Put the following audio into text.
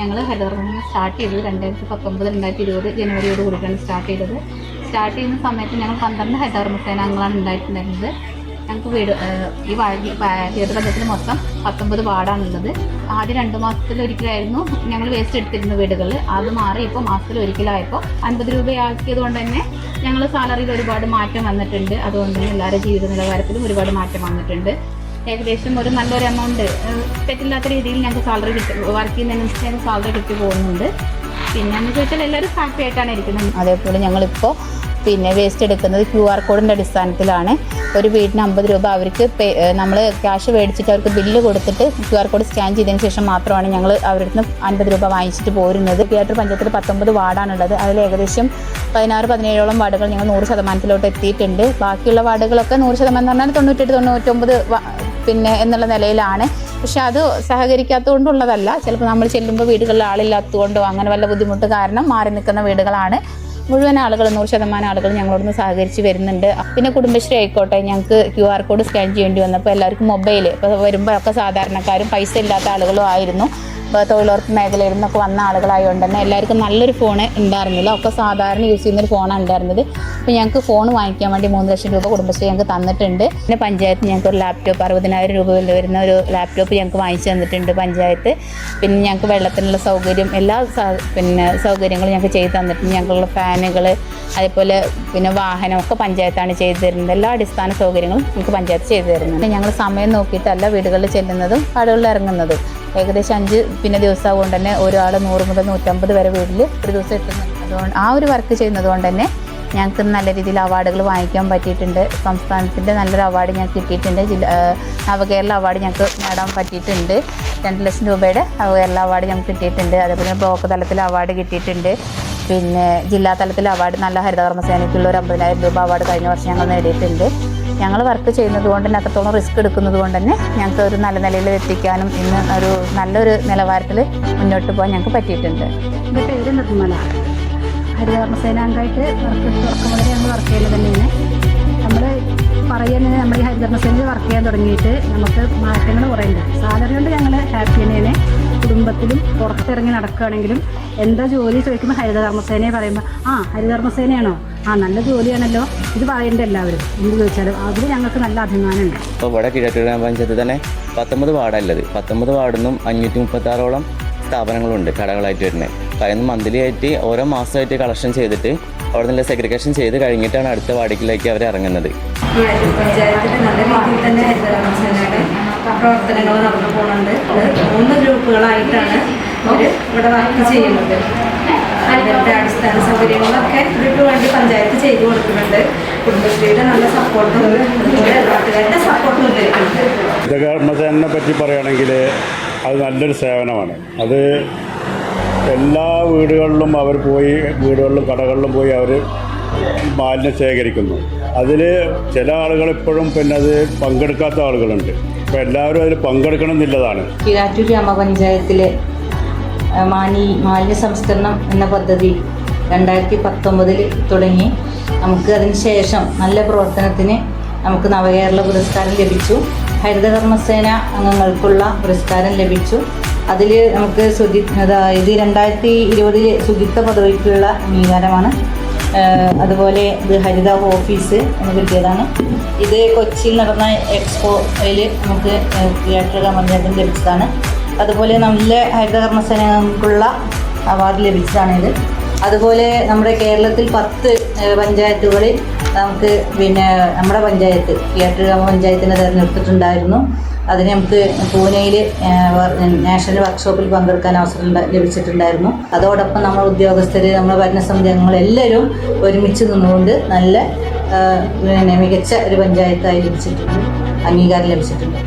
ഞങ്ങൾ ഹരിതകർമ്മ സ്റ്റാർട്ട് ചെയ്തത് രണ്ടായിരത്തി പത്തൊമ്പത് രണ്ടായിരത്തി ഇരുപത് ജനുവരിയോട് കൂടിയിട്ടാണ് സ്റ്റാർട്ട് ചെയ്തത്. സ്റ്റാർട്ട് ചെയ്യുന്ന സമയത്ത് ഞങ്ങൾ പന്ത്രണ്ട് ഹരിതകർമ്മ സേനാംഗങ്ങളാണ് ഉണ്ടായിട്ടുണ്ടായിരുന്നത്. ഞങ്ങൾക്ക് വീട് ഈ വാഴ പഞ്ചായത്തിൽ മൊത്തം പത്തൊമ്പത് വാർഡാണുള്ളത്. ആദ്യം രണ്ട് മാസത്തിൽ ഒരിക്കലായിരുന്നു ഞങ്ങൾ വേസ്റ്റ് എടുത്തിരുന്ന വീടുകളിൽ അത് മാറി ഇപ്പോൾ മാസത്തിൽ ഒരിക്കലായപ്പോൾ അൻപത് രൂപയാക്കിയത് കൊണ്ട് തന്നെ ഞങ്ങൾ സാലറിയിൽ ഒരുപാട് മാറ്റം വന്നിട്ടുണ്ട്. അതുകൊണ്ട് തന്നെ എല്ലാവരുടെ ജീവിത നിലവാരത്തിലും ഒരുപാട് മാറ്റം വന്നിട്ടുണ്ട്. ഏകദേശം ഒരു നല്ലൊരു എമൗണ്ട് തെറ്റില്ലാത്ത രീതിയിൽ ഞങ്ങൾക്ക് സാലറി കിട്ടി വർക്ക് ചെയ്യുന്നതിനനുസരിച്ച് സാലറി കിട്ടി പോകുന്നുണ്ട്. പിന്നെ എന്ന് ചോദിച്ചാൽ എല്ലാവരും ഹാപ്പി ആയിട്ടാണ് ഇരിക്കുന്നത്. അതേപോലെ ഞങ്ങളിപ്പോൾ പിന്നെ വേസ്റ്റ് എടുക്കുന്നത് ക്യു ആർ കോഡിന്റെ അടിസ്ഥാനത്തിലാണ്. ഒരു വീടിന് അമ്പത് രൂപ അവർക്ക് നമ്മൾ ക്യാഷ് മേടിച്ചിട്ട് അവർക്ക് ബില്ല് കൊടുത്തിട്ട് ക്യു ആർ കോഡ് സ്കാൻ ചെയ്തതിന് ശേഷം മാത്രമാണ് ഞങ്ങൾ അവരുടെ നിന്ന് അൻപത് രൂപ വാങ്ങിച്ചിട്ട് പോരുന്നത്. തിയേറ്റർ പഞ്ചായത്തിൽ പത്തൊമ്പത് വാർഡാണുള്ളത്. അതിൽ ഏകദേശം പതിനാറ് പതിനേഴോളം വാർഡുകൾ ഞങ്ങൾ നൂറ് ശതമാനത്തിലോട്ട് എത്തിയിട്ടുണ്ട്. ബാക്കിയുള്ള വാർഡുകളൊക്കെ നൂറ് ശതമാനം എന്ന് പറഞ്ഞാൽ തൊണ്ണൂറ്റെട്ട് തൊണ്ണൂറ്റൊമ്പത് പിന്നെ എന്നുള്ള നിലയിലാണ്. പക്ഷെ അത് സഹകരിക്കാത്തതുകൊണ്ടുള്ളതല്ല. ചിലപ്പോൾ നമ്മൾ ചെല്ലുമ്പോൾ വീടുകളിൽ ആളില്ലാത്തതുകൊണ്ടോ അങ്ങനെ വല്ല ബുദ്ധിമുട്ട് കാരണം മാറി നിൽക്കുന്ന വീടുകളാണ്. മുഴുവൻ ആളുകൾ നൂറ് ശതമാനം ആളുകൾ ഞങ്ങളോടൊന്ന് സഹകരിച്ച് വരുന്നുണ്ട്. പിന്നെ കുടുംബശ്രീ ആയിക്കോട്ടെ ഞങ്ങൾക്ക് ക്യു ആർ കോഡ് സ്കാൻ ചെയ്യേണ്ടി വന്നപ്പോൾ എല്ലാവർക്കും മൊബൈൽ ഇപ്പോൾ വരുമ്പോഴൊക്കെ സാധാരണക്കാരും പൈസ ഇല്ലാത്ത ആളുകളും ആയിരുന്നു. ഇപ്പോൾ തൊഴിലുറപ്പ് മേഖലയിൽ നിന്നൊക്കെ വന്ന ആളുകളായതുകൊണ്ട് തന്നെ എല്ലാവർക്കും നല്ലൊരു ഫോൺ ഉണ്ടായിരുന്നില്ല. ഒക്കെ സാധാരണ യൂസ് ചെയ്യുന്നൊരു ഫോണാണ് ഉണ്ടായിരുന്നത്. അപ്പോൾ ഞങ്ങൾക്ക് ഫോൺ വാങ്ങിക്കാൻ വേണ്ടി മൂന്ന് ലക്ഷം രൂപ കുടുംബശ്രീ ഞങ്ങൾക്ക് തന്നിട്ടുണ്ട്. പിന്നെ പഞ്ചായത്ത് ഞങ്ങൾക്ക് ഒരു ലാപ്ടോപ്പ് അറുപതിനായിരം രൂപ വില വരുന്ന ഒരു ലാപ്ടോപ്പ് ഞങ്ങൾക്ക് വാങ്ങിച്ചു തന്നിട്ടുണ്ട് പഞ്ചായത്ത്. പിന്നെ ഞങ്ങൾക്ക് വെള്ളത്തിനുള്ള സൗകര്യം എല്ലാ പിന്നെ സൗകര്യങ്ങളും ഞങ്ങൾക്ക് ചെയ്തു തന്നിട്ടുണ്ട്. ഞങ്ങൾക്കുള്ള ഫാനുകൾ അതേപോലെ പിന്നെ വാഹനമൊക്കെ പഞ്ചായത്താണ് ചെയ്തു തരുന്നത്. എല്ലാ അടിസ്ഥാന സൗകര്യങ്ങളും നമുക്ക് പഞ്ചായത്ത് ചെയ്തു തരുന്നുണ്ട്. ഞങ്ങൾ സമയം നോക്കിയിട്ടല്ല വീടുകളിൽ ചെല്ലുന്നതും കടകളിൽ ഇറങ്ങുന്നതും. ഏകദേശം അഞ്ച് പിന്നെ ദിവസം ദിവസമാകൊണ്ട് തന്നെ ഒരാൾ നൂറ് മുതൽ നൂറ്റമ്പത് വരെ വീട്ടിൽ ഒരു ദിവസം എത്തുന്നുണ്ട്. അതുകൊണ്ട് ആ ഒരു വർക്ക് ചെയ്യുന്നത് കൊണ്ട് തന്നെ ഞങ്ങൾക്ക് നല്ല രീതിയിൽ അവാർഡുകൾ വാങ്ങിക്കാൻ പറ്റിയിട്ടുണ്ട്. സംസ്ഥാനത്തിന്റെ നല്ലൊരു അവാർഡ് ഞങ്ങൾക്ക് കിട്ടിയിട്ടുണ്ട്. ജില്ല നവകേരള അവാർഡ് ഞങ്ങൾക്ക് നേടാൻ പറ്റിയിട്ടുണ്ട്. രണ്ട് ലക്ഷം രൂപയുടെ നവകേരള അവാർഡ് ഞങ്ങൾക്ക് കിട്ടിയിട്ടുണ്ട്. അതേപോലെ ബ്ലോക്ക് തലത്തിൽ അവാർഡ് കിട്ടിയിട്ടുണ്ട്. പിന്നെ ജില്ലാ തലത്തിൽ അവാർഡ് നല്ല ഹരിതകർമ്മ സേനയ്ക്കുള്ള ഒരു അമ്പതിനായിരം രൂപ അവാർഡ് കഴിഞ്ഞ വർഷം ഞങ്ങൾ നേടിയിട്ടുണ്ട്. ഞങ്ങൾ വർക്ക് ചെയ്യുന്നത് കൊണ്ട് തന്നെ അത്രത്തോളം റിസ്ക് എടുക്കുന്നത് കൊണ്ട് തന്നെ ഞങ്ങൾക്ക് ഒരു നല്ല നിലയിൽ എത്തിക്കാനും ഇന്ന് ഒരു നല്ലൊരു നിലവാരത്തിൽ മുന്നോട്ട് പോകാൻ ഞങ്ങൾക്ക് പറ്റിയിട്ടുണ്ട്. എന്റെ പേര് നിർമ്മല. ഹരിതകർമ്മസേന അംഗമായിട്ട് വർക്ക് തുടക്കം മുതലേ ഞങ്ങൾ വർക്ക് ചെയ്യുന്നത് തന്നെയാണ്. നമ്മൾ പറയുന്നത് നമ്മൾ ഈ ഹരിതകർമ്മസേനയിൽ വർക്ക് ചെയ്യാൻ തുടങ്ങിയിട്ട് നമുക്ക് മാറ്റങ്ങൾ കുറയുണ്ട് സാലറി കൊണ്ട് ഞങ്ങൾ ഹാപ്പി തന്നെയാണ്. കുടുംബത്തിലും പുറത്തിറങ്ങി നടക്കുകയാണെങ്കിലും എന്താ ജോലി ചോദിക്കുമ്പോൾ ഹരിതകർമ്മസേനയെ പറയുമ്പോൾ ആ ഹരിതകർമ്മസേനയാണോ? ആ നല്ല ജോലിയാണല്ലോ. ഇത് പറയേണ്ട എല്ലാവരും? എന്ത് ചോദിച്ചാലും അതിൽ ഞങ്ങൾക്ക് നല്ല അഭിമാനമുണ്ട്. ഇപ്പോൾ ഇവിടെ കിഴക്ക് ഗ്രാമപഞ്ചായത്ത് തന്നെ പത്തൊമ്പത് വാർഡല്ലത്. പത്തൊമ്പത് വാർഡിൽ നിന്നും അഞ്ഞൂറ്റി മുപ്പത്താറോളം സ്ഥാപനങ്ങളുണ്ട് കടകളായിട്ട് വരുന്നത് അതിന് മന്ത്ലി ആയിട്ട് ഓരോ മാസമായിട്ട് കളക്ഷൻ ചെയ്തിട്ട് അവിടെ നിന്നുള്ള സെഗ്രിഗേഷൻ ചെയ്ത് കഴിഞ്ഞിട്ടാണ് അടുത്ത വാർഡിലേക്ക് അവർ ഇറങ്ങുന്നത്. പഞ്ചായത്തിൽ നല്ല രീതിയിൽ തന്നെ ഹരിതകർമ്മസേനയുടെ പ്രവർത്തനങ്ങൾ നടന്നു പോകുന്നുണ്ട്. മൂന്ന് ഗ്രൂപ്പുകളായിട്ടാണ് അവർ ഇവിടെ വർക്ക് ചെയ്യുന്നത്. അതിന്റെ അടിസ്ഥാന സൗകര്യങ്ങളൊക്കെ ഇവർക്ക് വേണ്ടി പഞ്ചായത്ത് ചെയ്തു കൊടുക്കുന്നുണ്ട്. കുടുംബശ്രീയുടെ നല്ല സപ്പോർട്ടും അതുപോലെ നാട്ടുകാരുടെ സപ്പോർട്ടും ഹരിതകർമ്മസേനയെ പറ്റി പറയുകയാണെങ്കിൽ അത് നല്ലൊരു സേവനമാണ്. അത് എല്ലാ വീടുകളിലും അവർ പോയി വീടുകളിലും കടകളിലും പോയി അവർ മാലിന്യം ശേഖരിക്കുന്നു. അതിൽ ചില ആളുകൾ ഇപ്പോഴും പിന്നെ അത് പങ്കെടുക്കാത്ത ആളുകളുണ്ട്. അപ്പൊ എല്ലാവരും അതിൽ പങ്കെടുക്കണം എന്നുള്ളതാണ്. കിരാറ്റൂർ ഗ്രാമപഞ്ചായത്തിലെ മാനി മാലിന്യ സംസ്കരണം എന്ന പദ്ധതി രണ്ടായിരത്തി പത്തൊമ്പതിൽ തുടങ്ങി. നമുക്ക് അതിന് ശേഷം നല്ല പ്രവർത്തനത്തിന് നമുക്ക് നവകേരള പുരസ്കാരം ലഭിച്ചു. ഹരിതകർമ്മസേന അംഗങ്ങൾക്കുള്ള പുരസ്കാരം ലഭിച്ചു. അതിൽ നമുക്ക് ശുചി അതായത് രണ്ടായിരത്തി ഇരുപതിൽ ശുചിത്വ പദവിക്കുള്ള അംഗീകാരമാണ് അതുപോലെ ഇത് ഹരിത ഓഫീസ് എന്ന് കിട്ടിയതാണ് ഇത് കൊച്ചിയിൽ നടന്ന എക്സ്പോയിൽ നമുക്ക് തിയേറ്റർ കമ്പനിയായിട്ടും ലഭിച്ചതാണ്. അതുപോലെ നല്ല ഹരിത കർമ്മസേനകൾക്കുള്ള അവാർഡ് ലഭിച്ചതാണിത് അതുപോലെ നമ്മുടെ കേരളത്തിൽ പത്ത് പഞ്ചായത്തുകളിൽ നമുക്ക് പിന്നെ നമ്മുടെ പഞ്ചായത്ത് തിയേറ്റർ ഗ്രാമപഞ്ചായത്തിനെ തിരഞ്ഞെടുത്തിട്ടുണ്ടായിരുന്നു. അതിന് നമുക്ക് പൂനെയിൽ നാഷണൽ വർക്ക്ഷോപ്പിൽ പങ്കെടുക്കാൻ അവസരം ലഭിച്ചിട്ടുണ്ടായിരുന്നു. അതോടൊപ്പം നമ്മൾ ഉദ്യോഗസ്ഥർ നമ്മുടെ ഭരണസമിതി എല്ലാവരും ഒരുമിച്ച് നിന്നുകൊണ്ട് നല്ല പിന്നെ മികച്ച ഒരു പഞ്ചായത്തായി ലഭിച്ചിട്ടുണ്ട് അംഗീകാരം ലഭിച്ചിട്ടുണ്ട്.